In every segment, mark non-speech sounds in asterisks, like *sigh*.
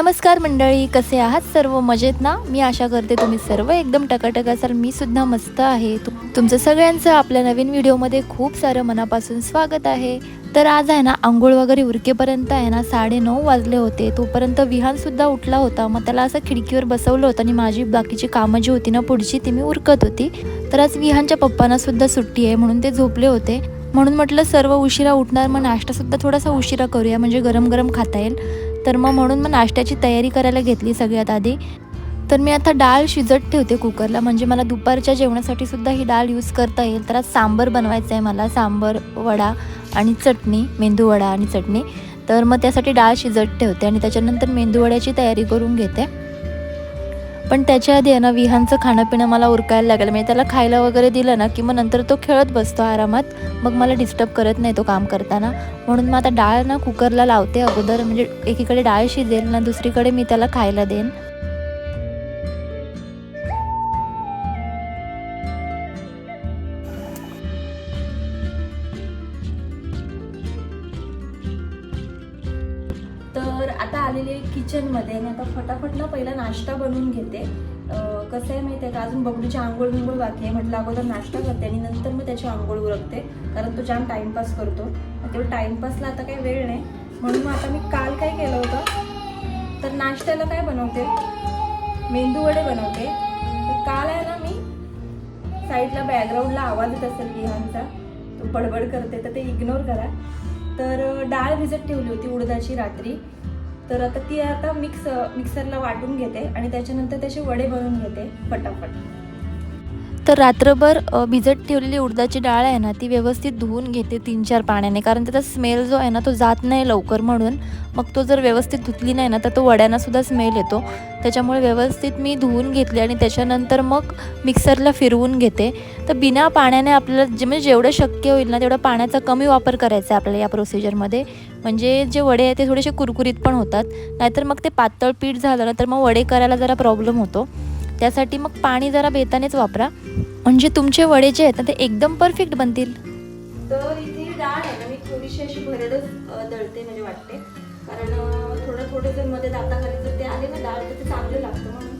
नमस्कार मंडळी कसे आहात सर्व? मजेत ना? मी आशा करते तुम्ही सर्व एकदम टकाटक असाल. मी सुद्धा मस्त आहे. तुमचं सगळ्यांचं आपल्या नवीन व्हिडिओमध्ये खूप सारं मनापासून स्वागत आहे. तर आज आहे ना आंघोळ वगैरे उरकेपर्यंत आहे ना साडे नऊ वाजले होते. तोपर्यंत विहानसुद्धा उठला होता. मग त्याला असं खिडकीवर बसवलं होतं आणि माझी बाकीची कामं जी होती ना पुढची ती मी उरकत होती. तर आज विहानच्या पप्पांना सुद्धा सुट्टी आहे म्हणून ते झोपले होते. म्हणून म्हटलं सर्व उशिरा उठणार. मग नाश्तासुद्धा थोडासा उशिरा करूया. म्हणजे गरम गरम खाता येईल. तर मग म्हणून मग नाश्त्याची तयारी करायला घेतली सगळ्यात आधी. तर मी आता डाळ शिजत ठेवते कुकरला. म्हणजे मला दुपारच्या जेवणासाठी सुद्धा ही डाळ यूज करता येईल. तर आज सांबर बनवायचं आहे मला. सांबर वडा आणि चटणी मेंदू वडा आणि चटणी. तर मग त्यासाठी डाळ शिजत ठेवते आणि त्याच्यानंतर मेंदू वड्याची तयारी करून घेते. पण त्याच्या आधी आहे ना विहानचं खाणं पिणं मला उरकायला लागलं. म्हणजे त्याला खायला वगैरे दिलं ना की मग नंतर तो खेळत बसतो आरामात. मग मला डिस्टर्ब करत नाही तो काम करताना. म्हणून मग आता डाळ ना कुकरला लावते अगोदर. म्हणजे एकीकडे डाळ शिजेल ना दुसरीकडे मी त्याला खायला देईन. नाश्ता बनवून घेते. कसं आहे माहिती आहे का अजून बबडूची आंघोळ बिंघोळ बाकी आहे. म्हटलं अगोदर नाश्ता करते आणि नंतर मग त्याची आंघोळ उरकते. कारण तो जाम टाइमपास करतो. तेवढं टाइमपासला आता काही वेळ नाही. म्हणून मग आता मी काल काय केलं होतं? तर नाश्त्याला काय बनवते? मेंदू वडे बनवते. तर काल आहे ना मी साईडला बॅकग्राऊंडला आवाज येत असेल विहानचा तो बडबड करते तर ते इग्नोर करा. तर डाळ भिजत ठेवली होती उडदाची रात्री. तर आता ती आता मिक्स मिक्सरला वाटून घेते आणि त्याच्यानंतर त्याचे वडे बनवून घेते फटाफट. तर रात्रभर भिजत ठेवलेली उडदाची डाळ आहे ना ती व्यवस्थित धुवून घेते तीन चार पाण्याने. कारण त्याचा स्मेल जो आहे ना तो जात नाही लवकर म्हणून. मग तो जर व्यवस्थित धुतली नाही ना तर तो वड्यांनासुद्धा स्मेल येतो. त्याच्यामुळे व्यवस्थित मी धुवून घेतली आणि त्याच्यानंतर मग मिक्सरला फिरवून घेते. तर बिना पाण्याने आपल्याला जे म्हणजे जेवढं शक्य होईल ना तेवढं पाण्याचा कमी वापर करायचा आहे आपल्याला या प्रोसिजरमध्ये म्हणजे जे वडे आहे ते थोडेसे कुरकुरीत पण होतात. नाहीतर मग ते पातळ पीठ झालं ना तर मग वडे करायला जरा प्रॉब्लेम होतो. त्यासाठी मग पाणी जरा बेतानेच वापरा. म्हणजे तुमचे वडे जे आहेत ना ते एकदम परफेक्ट बनतील. तर इथे डाळ आहे ना मी थोडीशी अशी भरडच दळते म्हणजे वाटते. कारण थोडं थोडं जर मध्ये दाताखाली जर ते आले ना डाळ तर ते चांगलं लागतं म्हणून.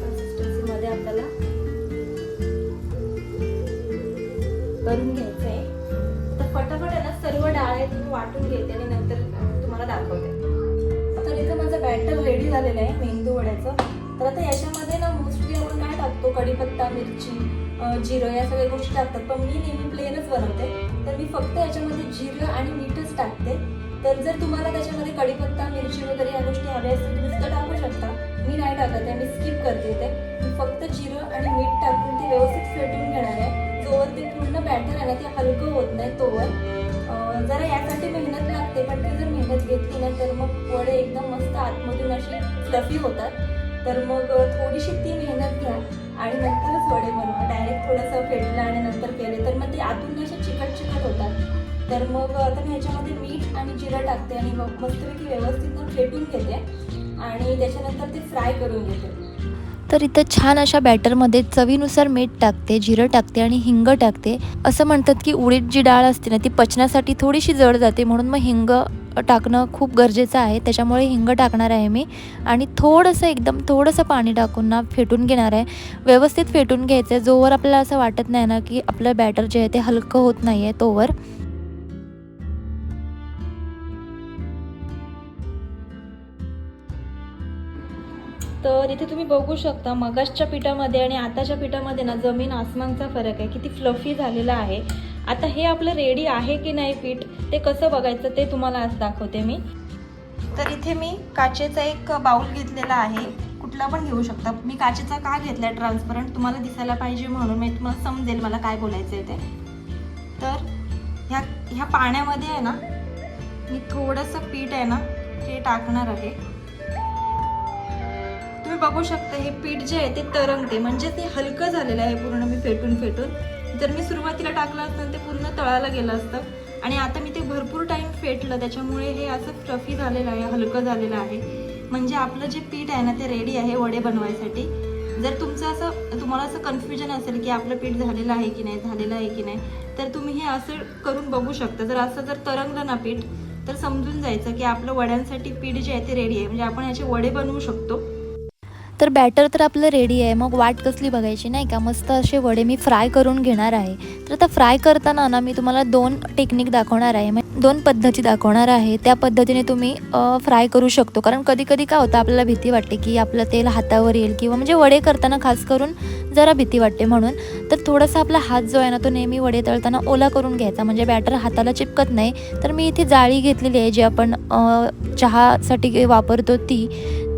कन्सिस्टन्सीमध्ये आपल्याला करून घ्यायचं आहे आता फटाफट आहे ना सर्व डाळ आहे तुम्ही वाटून घेते आणि नंतर तुम्हाला दाखवते. तर इथं माझं बॅटर रेडी झालेलं आहे मेंदू वड्याचं. तर आता याच्यामध्ये टाकतो कढीपत्ता मिरची जिरं या सगळ्या गोष्टी टाकतात. पण मी नेहमी प्लेनच बनवते. तर मी फक्त याच्यामध्ये जिरं आणि मीठच टाकते. तर जर तुम्हाला त्याच्यामध्ये कढीपत्ता मिरची वगैरे या गोष्टी हव्या असतील तुम्ही तर टाकू शकता. मी नाही टाकत आहे मी स्किप करते ते. मी फक्त जिरं आणि मीठ टाकून ते व्यवस्थित फेटून घेणार आहे. जोवर ते पूर्ण बॅटर आहे ना ते हलकं होत नाही तोवर. जरा यासाठी मेहनत लागते पण ती जर मेहनत घेतली ना तर मग वडे एकदम मस्त आतमधून असे फ्लफी होतात. तर मग थोडीशी ती मेहनत घ्या आणि नंतरच वडे बनवा. डायरेक्ट थोडंसं फेडलं आणि नंतर केले. तर मग ते आतून असे चिकट चिकट होतात. तर मग आता मी ह्याच्यामध्ये मीठ आणि जिरं टाकते आणि मग मस्तपैकी व्यवस्थित मग फेटून घेते आणि त्याच्यानंतर ते फ्राय करून घेते. तर इथं छान अशा बॅटरमध्ये चवीनुसार मीठ टाकते जिरं टाकते आणि हिंग टाकते. असं म्हणतात की उडीद जी डाळ असते ना ती पचण्यासाठी थोडीशी जड जाते म्हणून मग हिंग टाकणं खूप गरजेचं आहे. त्याच्यामुळे हिंग टाकणार आहे मी. आणि थोडंसं एकदम थोडंसं पाणी टाकून ना फेटून घेणार आहे. व्यवस्थित फेटून घ्यायचं आहे. जोवर आपल्याला असं वाटत नाही ना की आपलं बॅटर जे आहे ते हलकं होत नाही आहे तोवर. तर इथे तुम्ही बघू शकता मगाशच्या पिठामध्ये आणि आताच्या पिठामध्ये ना जमीन आसमानचा फरक आहे. किती फ्लफी झालेला आहे. आता हे आपलं रेडी आहे की नाही पीठ ते कसं बघायचं ते तुम्हाला आज दाखवते मी. तर इथे मी काचेचा एक बाउल घेतलेला आहे. कुठला पण घेऊ शकता. मी काचेचा का घेतला ट्रान्सपरंट तुम्हाला दिसायला पाहिजे म्हणून मी तुम्हाला समजेल मला काय बोलायचं आहे ते. तर ह्या ह्या पाण्यामध्ये आहे ना मी थोडंसं पीठ आहे ना ते टाकणार आहे. तुम्ही बघू शकता हे पीठ जे आहे ते तरंगते. म्हणजे ते हलकं झालेलं आहे पूर्ण मी फेटून फेटून. जर मी सुरुवातीला टाकलं असतं ते पूर्ण तळाला गेलं असतं. आणि आता मी ते भरपूर टाइम फेटलं त्याच्यामुळे हे असं फ्लफी झालेलं आहे हलकं झालेलं आहे. म्हणजे आपलं जे पीठ आहे ना ते रेडी आहे वडे बनवायसाठी. जर तुमचं असं तुम्हाला असं कन्फ्युजन असेल की आपलं पीठ झालेलं आहे की नाही झालेलं आहे की नाही तर तुम्ही हे असं करून बघू शकता. जर असं जर तरंगलं ना पीठ तर समजून जायचं की आपलं वड्यांसाठी पीठ जे आहे ते रेडी आहे. म्हणजे आपण याचे वडे बनवू शकतो. तर बॅटर तर आपलं रेडी आहे. मग वाट कसली बघायची नाही का? मस्त असे वडे मी फ्राय करून घेणार आहे. तर आता फ्राय करताना ना मी तुम्हाला दोन टेक्निक दाखवणार आहे. म्हणजे दोन पद्धती दाखवणार आहे. त्या पद्धतीने तुम्ही फ्राय करू शकतो. कारण कधी कधी काय होतं आपल्याला भीती वाटते की आपलं तेल हातावर येईल किंवा म्हणजे वडे करताना खास करून जरा भीती वाटते म्हणून. तर थोडासा आपला हात जो आहे ना तो नेहमी वडे तळताना ओला करून घ्यायचा. म्हणजे बॅटर हाताला चिपकत नाही. तर मी इथे जाळी घेतलेली आहे जी आपण चहासाठी वापरतो ती.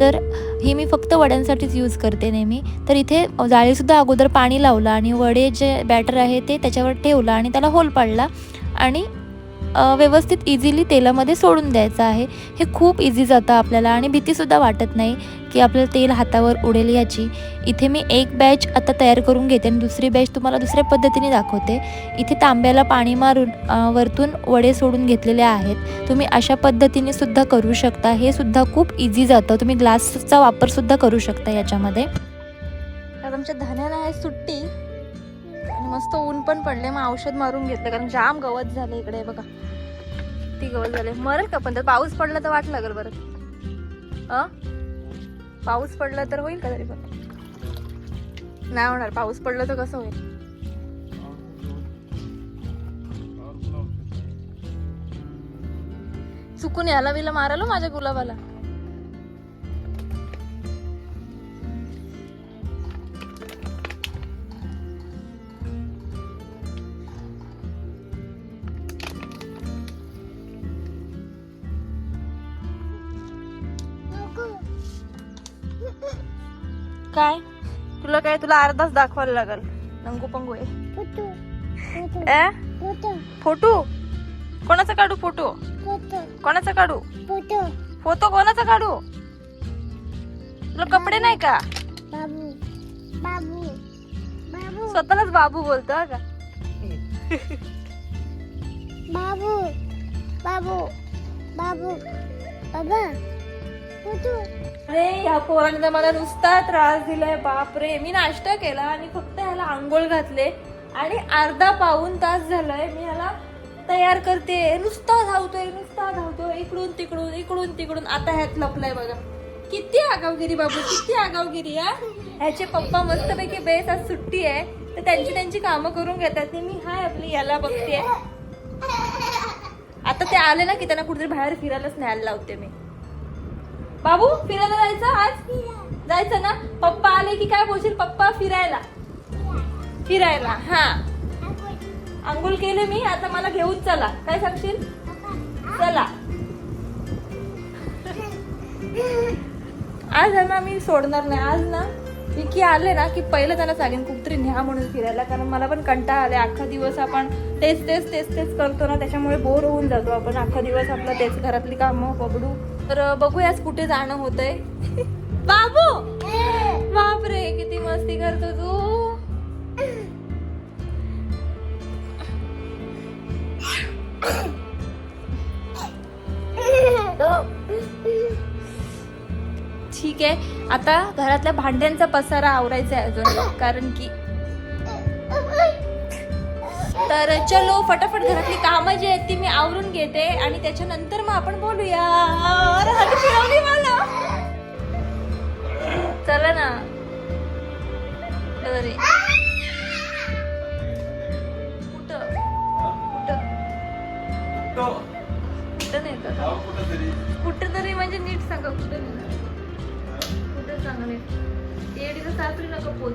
तर ही मी फक्त वड्यांसाठीच यूज करते नेहमी. तर इथे जाळीसुद्धा अगोदर पाणी लावलं आणि वडे जे बॅटर आहे ते त्याच्यावर ठेवलं आणि त्याला होल पाडला. आणि व्यवस्थित इझिली तेलामध्ये सोडून द्यायचं आहे. हे खूप इझी जातं आपल्याला आणि भीतीसुद्धा वाटत नाही की आपलं तेल हातावर उडेल याची. इथे मी एक बॅच आता तयार करून घेते आणि दुसरी बॅच तुम्हाला दुसऱ्या पद्धतीने दाखवते. इथे तांब्याला पाणी मारून वरतून वडे सोडून घेतलेले आहेत. तुम्ही अशा पद्धतीने सुद्धा करू शकता. हे सुद्धा खूप इझी जातं. तुम्ही ग्लासचा वापरसुद्धा करू शकता याच्यामध्ये. तुमच्या आमच्या धन्याला आहे सुट्टी. मस्त ऊन पण पडले मग औषध मारून घेतलं कारण जाम गवत झालं इकडे बघा. ती गवत झाले मरेल का पण? तर पाऊस पडला तर वाट लागेल बरं. अ? पाऊस पडला तर होईल का तरी पण? नाही होणार. पाऊस पडला तर कसं होईल? चुकून याला विला मारालो माझ्या गुलाबाला. काय? तुला काय तुला अर्धाच दाखवायला लागल. नंगू पंगू आहे ए? फोटो. कोणाचा काढू फोटो? कोणाचा काढू? फोटो. कोणाचा काढू? तुला कपडे नाही का? स्वतःलाच बाबू बोलतो का? बाबू बाबू बाबू बाबा अरे या पोरांचा मला नुसता त्रास दिलाय बापरे. मी नाश्ता केला आणि फक्त ह्याला आंघोळ घातले आणि अर्धा पाऊन तास झालाय. मी ह्याला तयार करते. नुसता धावतोय नुसता धावतोय. इकडून तिकडून इकडून तिकडून. आता ह्यात लपलाय बघा. किती आगावगिरी बाबू. किती आगावगिरी या ह्याचे पप्पा मस्तपैकी बेस आज सुट्टी आहे. तर त्यांची त्यांची कामं करून घेतात. मी हाय आपली याला बघते. आता ते आले ना की त्यांना कुठेतरी बाहेर फिरायलाच न्यायला लावते मी. बाबू फिरायला जायचं आज? जायचं ना? पप्पा आले की काय बोलशील? पप्पा फिरायला. फिरायला हा. आंघोळ केले मी आता मला घेऊन चला. काय सांगशील? चला. आज ना मी सोडणार नाही. आज ना विकी आले ना की पहिलं त्याला सांगेन कुठतरी न्या म्हणून फिरायला. कारण मला पण कंटाळा आले अख्खा दिवस आपण तेच तेच तेच तेच करतो ना त्याच्यामुळे बोर होऊन जातो आपण. अख्खा दिवस आपलं तेच घरातली कामं पकडू तर बघूयाच कुठे जाणं होतंय. *laughs* बाबू! बापरे किती मस्ती करतो तू. ठीक आहे. आता घरातल्या भांड्यांचा पसारा आवरायचा आहे अजून कारण की तर चलो फटाफट घरातली कामं जी आहेत ती मी आवरून घेते आणि त्याच्यानंतर मग आपण बोलूया. फिरवली मला. चला ना. अरे कुठं? कुठं? कुठं नाही का कुठं तरी म्हणजे नीट सांगा कुठं नाही कुठं सांगा नीट एडीचं सासरी नका पोच.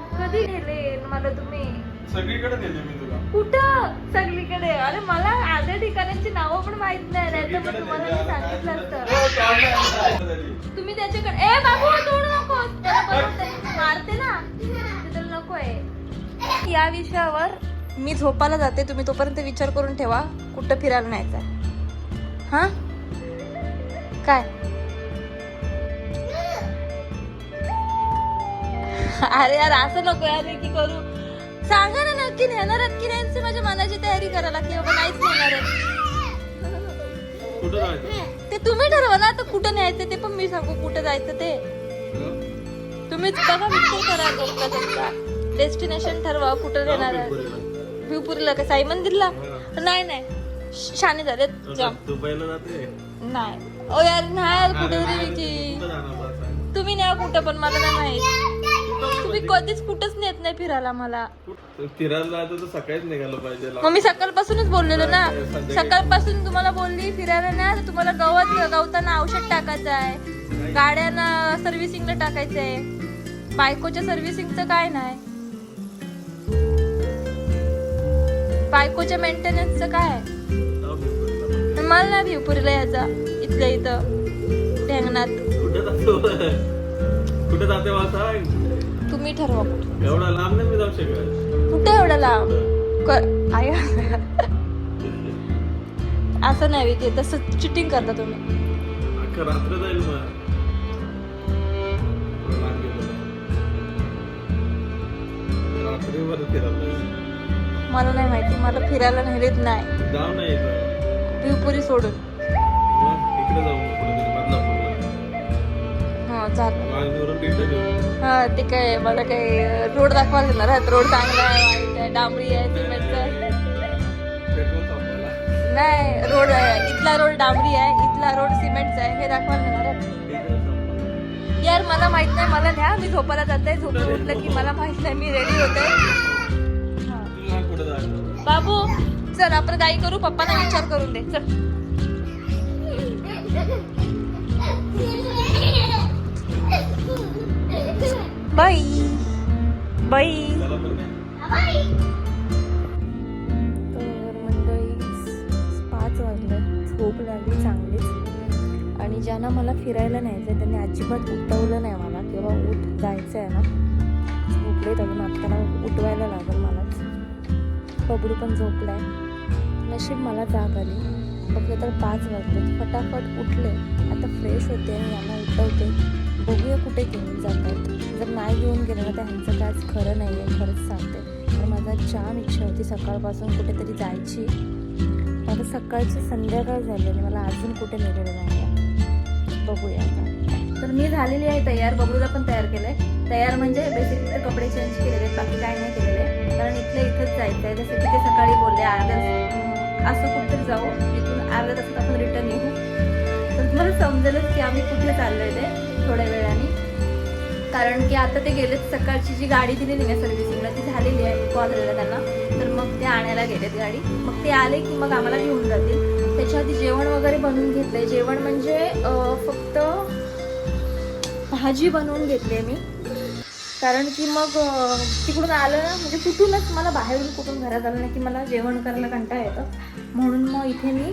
कधी नेले मला तुम्ही? सगळीकडे नेले मी तुला. कुठं? सगळीकडे? अरे मला आध्या ठिकाणांची नावं पण माहीत नाही. नाही तर मग तुम्हाला मी सांगितलं असतं. तुम्ही त्याच्याकडे ए बाबू तोडू नको. त्याला बरोबर मारते ना. ते त्याला नको आहे. या विषयावर मी झोपायला जाते. तुम्ही तोपर्यंत विचार करून ठेवा. कुठं फिरायला न्यायचं हा? काय? अरे यार असं नको यार की करू? सांगा ना नक्की नेणार की नाही माझ्या मनाची तयारी करायला की बाबा नाहीच नेणार आहे ते तुम्ही ठरवा ना आता कुठं न्यायचं ते पण मी सांगू कुठं जायचं ते. तुम्हीच बघा विचार करा तुमचा तुमचा डेस्टिनेशन ठरवा कुठं नेणार आहे व्ह्यूपुरीला का साई मंदिरला? नाही नाही. शाने झाले नाही. ओ यार नाही कुठं? तुम्ही न्या कुठं पण मला नाही माहीत. तुम्ही कधीच कुठंच नेत नाही फिरायला मला. फिरायला जायचं तर सकाळीच निघालं पाहिजे. मग मी सकाळपासूनच बोललेलो ना. सकाळपासून तुम्हाला बोलली फिरायला ना तर तुम्हाला गवत गवताना औषध टाकायचं आहे. गाड्यांना सर्व्हिसिंगला टाकायचं आहे. बायकोच्या सर्व्हिसिंगचं काय नाही. बायकोच्या मेंटेनन्सचं काय आहे? मला नाही भिवपुरीला यायचा इथल्या इथं. ढेंगणात. कुठं जातो? कुठं जाते मला सांग तुम्ही ठरवा कुठं एवढा लांब नाही मी जाऊ शकत. कुठे एवढं लांब? आय असं नाही ते तसं चिटिंग करता तुम्ही. रात्र जाईल मग. मला नाही माहिती मला फिरायला नेलेत नाही. जाऊ नाही सोडून. इकडे जाऊ. घेऊ हा ते काय मला काय रोड दाखवायला देणार आहेत रोड चांगला आहे डांबरी आहे सिमेंटचा. नाही रोड इथला रोड डांबरी आहे इथला रोड सिमेंटचा आहे हे दाखवायला देणार आहेत यार मला माहीत नाही मला न्या मी झोपायला जाते झोपून उठलं की मला माहीत नाही मी रेडी होते हा. बाबू चल आपण काही करू पप्पांना विचार करून दे चल. बाई. बाई. तर मंडळी पाच वाजले. झोप लागली चांगलीच. आणि ज्यांना मला फिरायला न्यायचं त्यांनी अजिबात उठवलं नाही मला. किंवा उठ जायचं आहे ना. झोपले अजून आत्ताना उठवायला लागेल मलाच बबडू पण झोपलाय. नशीब मला जाग आली. बघलं तर पाच वाजले. फटाफट उठले. आता फ्रेश होते आणि यांना उठवते. बघूया कुठे घेऊन जातात. जर नाही घेऊन गेलं ना तर ह्यांचं काहीच खरं नाही आहे खरंच सांगते. तर माझा जाम इच्छा होती सकाळपासून कुठेतरी जायची. माझं सकाळची संध्याकाळ झाली आणि मला अजून कुठे नेलेलं नाही आहे बघूया आता. तर मी झालेली आहे तयार. बबलूला पण तयार केलंय. तयार म्हणजे बेसिकली तर कपडे चेंज केलेले बाकी काय नाही केलेले. कारण इथलं इथंच जायचं आहे जसं की ते सकाळी बोलले अर्ध्या असं कुठेतरी जाऊ. इथून अर्ध्या तासात आपण रिटर्न येऊ. तर तुम्हाला समजेलच की आम्ही कुठे चाललोय ते. थोड्या वेळाने. कारण की आता ते गेलेत सकाळची जी गाडी दिलेली ना सर्व्हिसिंगला ती झालेली आहे कॉल झालेला त्यांना. तर मग ते आणायला गेलेत गाडी. मग ते आले की मग आम्हाला घेऊन जातील. त्याच्या आधी जेवण वगैरे बनवून घेतलंय. जेवण म्हणजे फक्त भाजी बनवून घेतली आहे मी. कारण की मग तिकडून आलं ना म्हणजे कुठूनच मला बाहेरून कुठून घरात आलं ना की मला जेवण करायला कंटाळा येतं. म्हणून मग इथे मी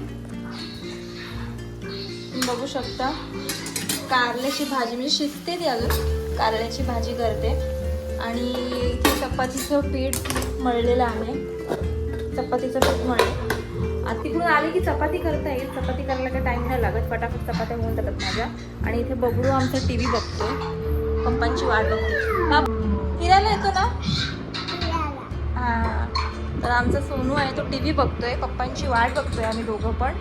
बघू शकता. कारल्याची भाजी म्हणजे शिजते ती अजून. कारल्याची भाजी करते. आणि इथे चपातीचं पीठ मळलेलं आहे. चपातीचं पीठ मळले. आता तिकडून आले की चपाती करता येईल. चपाती करायला काही टाईम नाही लागत. फटाफट चपात्या होऊन जातात माझ्या. आणि इथे बघू आमचा टी व्ही बघतोय. पप्पांची वाट बघतो फिरायला येतो ना? हा. तर आमचा सोनू आहे तो टी व्ही बघतोय. पप्पांची वाट बघतोय आम्ही दोघं पण.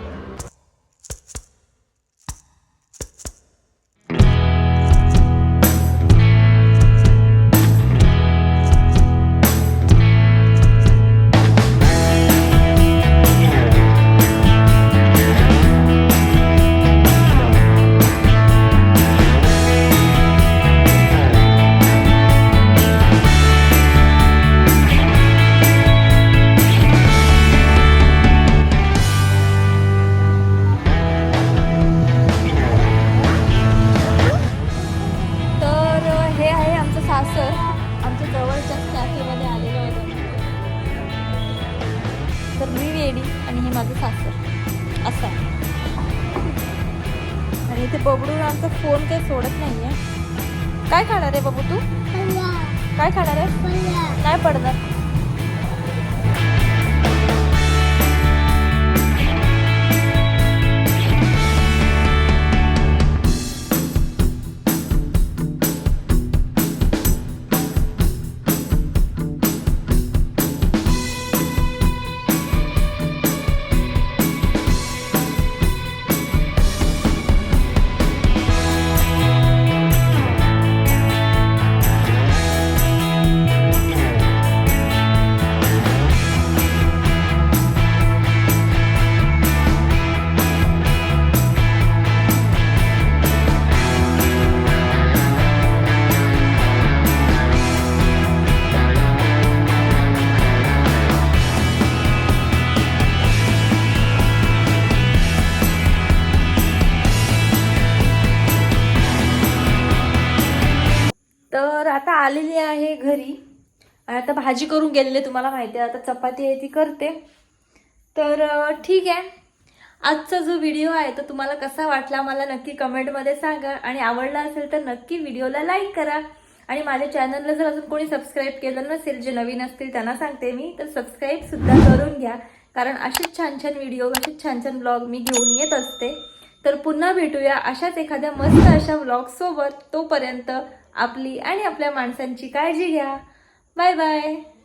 काय खाणार आहे बबू तू काय खाणार आहे नाही पडणार. आणि आता भाजी करून गेलेले तुम्हाला माहिती आहे आता चपाती आहे ती करते. तर ठीक आहे. आजचा जो व्हिडिओ आहे तो तुम्हाला कसा वाटला मला नक्की कमेंटमध्ये सांगा. आणि आवडला असेल तर नक्की व्हिडिओला लाईक करा. आणि माझ्या चॅनलला जर अजून कोणी सबस्क्राईब केलं नसेल जे नवीन असतील त्यांना सांगते मी तर सबस्क्राईबसुद्धा करून घ्या. कारण असेच छान छान व्हिडिओ असेच छान छान ब्लॉग मी घेऊन येत असते. तर पुन्हा भेटूया अशाच एखाद्या मस्त अशा ब्लॉगसोबत तोपर्यंत आपली आणि आपल्या माणसांची काळजी घ्या. Bye bye.